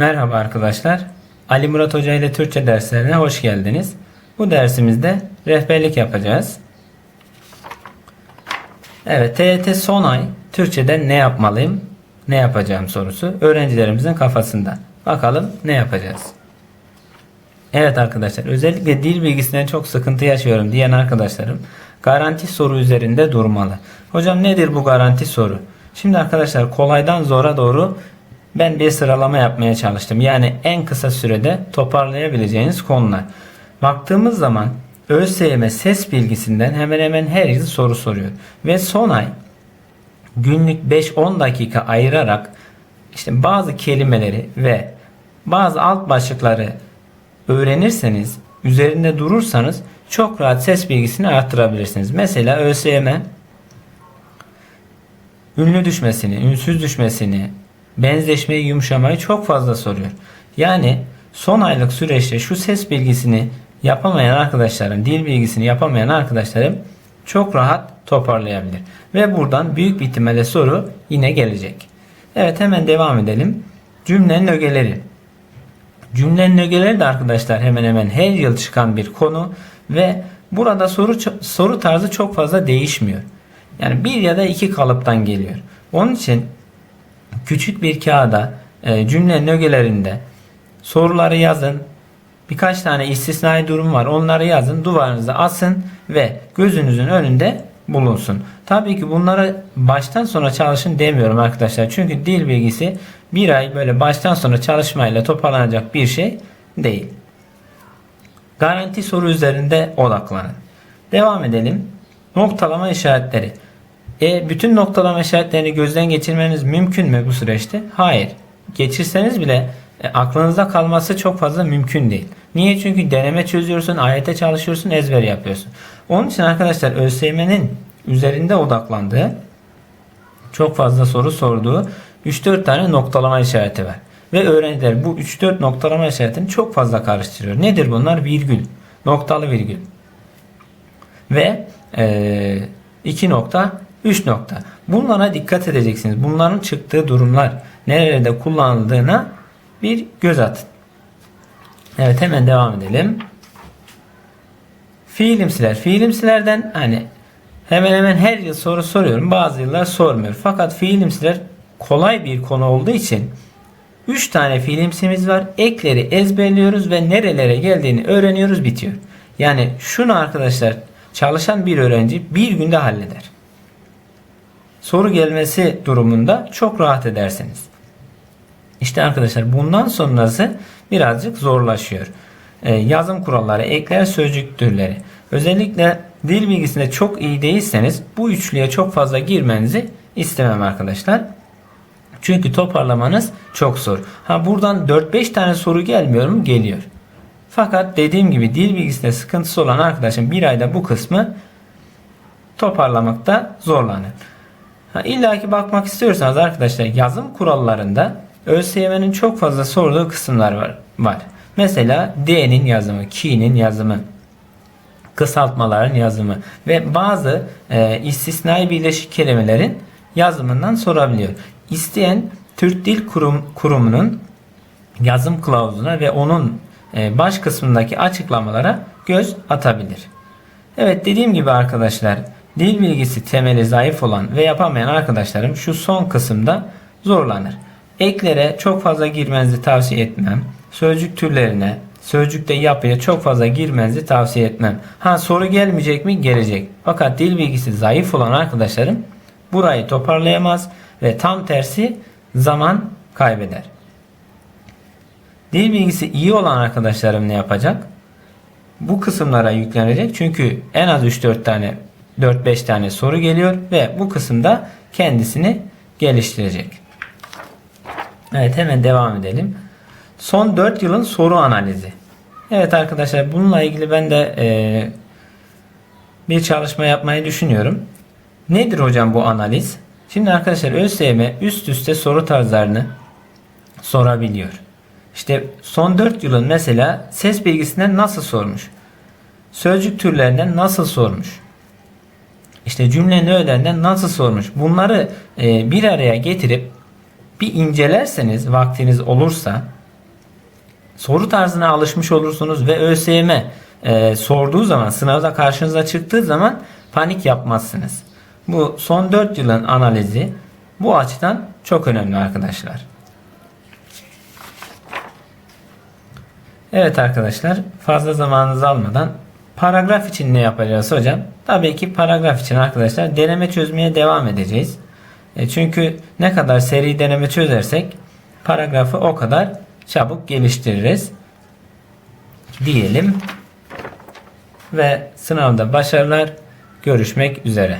Merhaba arkadaşlar. Ali Murat Hoca ile Türkçe derslerine hoş geldiniz. Bu dersimizde rehberlik yapacağız. Evet, TYT son ay Türkçede ne yapmalıyım, ne yapacağım sorusu öğrencilerimizin kafasında. Bakalım ne yapacağız? Evet arkadaşlar, özellikle dil bilgisinden çok sıkıntı yaşıyorum diyen arkadaşlarım garanti soru üzerinde durmalı. Hocam nedir bu garanti soru? Şimdi arkadaşlar kolaydan zora doğru ben bir sıralama yapmaya çalıştım. Yani en kısa sürede toparlayabileceğiniz konular. Baktığımız zaman ÖSYM ses bilgisinden hemen hemen her yıl soru soruyor. Ve son ay günlük 5-10 dakika ayırarak işte bazı kelimeleri ve bazı alt başlıkları öğrenirseniz, üzerinde durursanız çok rahat ses bilgisini arttırabilirsiniz. Mesela ÖSYM ünlü düşmesini, ünsüz düşmesini, benzeşmeyi, yumuşamayı çok fazla soruyor. Yani son aylık süreçte şu ses bilgisini yapamayan arkadaşlarım, dil bilgisini yapamayan arkadaşlarım çok rahat toparlayabilir. Ve buradan büyük bir ihtimalle soru yine gelecek. Evet hemen devam edelim. Cümlenin ögeleri. Cümlenin ögeleri de arkadaşlar hemen hemen her yıl çıkan bir konu ve burada soru soru tarzı çok fazla değişmiyor. Yani bir ya da iki kalıptan geliyor. Onun için küçük bir kağıda e, cümlenin ögelerinde soruları yazın. Birkaç tane istisnai durum var. Onları yazın, duvarınıza asın ve gözünüzün önünde bulunsun. Tabii ki bunları baştan sona çalışın demiyorum arkadaşlar. Çünkü dil bilgisi bir ay böyle baştan sona çalışmayla toparlanacak bir şey değil. Garanti soru üzerinde odaklanın. Devam edelim. Noktalama işaretleri. E, bütün noktalama işaretlerini gözden geçirmeniz mümkün mü bu süreçte? Hayır. Geçirseniz bile e, aklınızda kalması çok fazla mümkün değil. Niye? Çünkü deneme çözüyorsun, ayete çalışıyorsun, ezber yapıyorsun. Onun için arkadaşlar ÖSYM'nin üzerinde odaklandığı çok fazla soru sorduğu 3-4 tane noktalama işareti var. Ve öğrenciler bu 3-4 noktalama işaretini çok fazla karıştırıyor. Nedir bunlar? Virgül. Noktalı virgül. Ve e, 2 nokta 3 nokta. Bunlara dikkat edeceksiniz. Bunların çıktığı durumlar nerelerde kullanıldığına bir göz atın. Evet hemen devam edelim. Fiilimsiler. Fiilimsilerden hani hemen hemen her yıl soru soruyorum. Bazı yıllar sormuyor. Fakat fiilimsiler kolay bir konu olduğu için 3 tane fiilimsimiz var. Ekleri ezberliyoruz ve nerelere geldiğini öğreniyoruz bitiyor. Yani şunu arkadaşlar çalışan bir öğrenci bir günde halleder. Soru gelmesi durumunda çok rahat edersiniz. İşte arkadaşlar bundan sonrası birazcık zorlaşıyor. Ee, yazım kuralları, ekler, sözcük türleri. Özellikle dil bilgisinde çok iyi değilseniz bu üçlüye çok fazla girmenizi istemem arkadaşlar. Çünkü toparlamanız çok zor. Ha buradan 4-5 tane soru gelmiyor mu? Geliyor. Fakat dediğim gibi dil bilgisinde sıkıntısı olan arkadaşım bir ayda bu kısmı toparlamakta zorlanır. İlla ki bakmak istiyorsanız arkadaşlar yazım kurallarında ÖSYM'nin çok fazla sorduğu kısımlar var. var. Mesela D'nin yazımı, ki'nin yazımı, kısaltmaların yazımı ve bazı e, istisnai birleşik kelimelerin yazımından sorabiliyor. İsteyen Türk Dil Kurum, Kurumu'nun yazım kılavuzuna ve onun e, baş kısmındaki açıklamalara göz atabilir. Evet dediğim gibi arkadaşlar dil bilgisi temeli zayıf olan ve yapamayan arkadaşlarım şu son kısımda zorlanır. Eklere çok fazla girmenizi tavsiye etmem. Sözcük türlerine, sözcükte yapıya çok fazla girmenizi tavsiye etmem. Ha soru gelmeyecek mi? Gelecek. Fakat dil bilgisi zayıf olan arkadaşlarım burayı toparlayamaz ve tam tersi zaman kaybeder. Dil bilgisi iyi olan arkadaşlarım ne yapacak? Bu kısımlara yüklenecek. Çünkü en az 3-4 tane 4-5 tane soru geliyor ve bu kısımda kendisini geliştirecek. Evet hemen devam edelim. Son 4 yılın soru analizi. Evet arkadaşlar bununla ilgili ben de e, bir çalışma yapmayı düşünüyorum. Nedir hocam bu analiz? Şimdi arkadaşlar ÖSYM üst üste soru tarzlarını sorabiliyor. İşte son 4 yılın mesela ses bilgisinden nasıl sormuş? Sözcük türlerinden nasıl sormuş? İşte cümlenin öğelerinden nasıl sormuş? Bunları e, bir araya getirip bir incelerseniz vaktiniz olursa soru tarzına alışmış olursunuz ve ÖSYM e, sorduğu zaman sınavda karşınıza çıktığı zaman panik yapmazsınız. Bu son 4 yılın analizi bu açıdan çok önemli arkadaşlar. Evet arkadaşlar fazla zamanınızı almadan paragraf için ne yapacağız hocam? Tabii ki paragraf için arkadaşlar deneme çözmeye devam edeceğiz. E, çünkü ne kadar seri deneme çözersek paragrafı o kadar çabuk geliştiririz. Diyelim ve sınavda başarılar görüşmek üzere.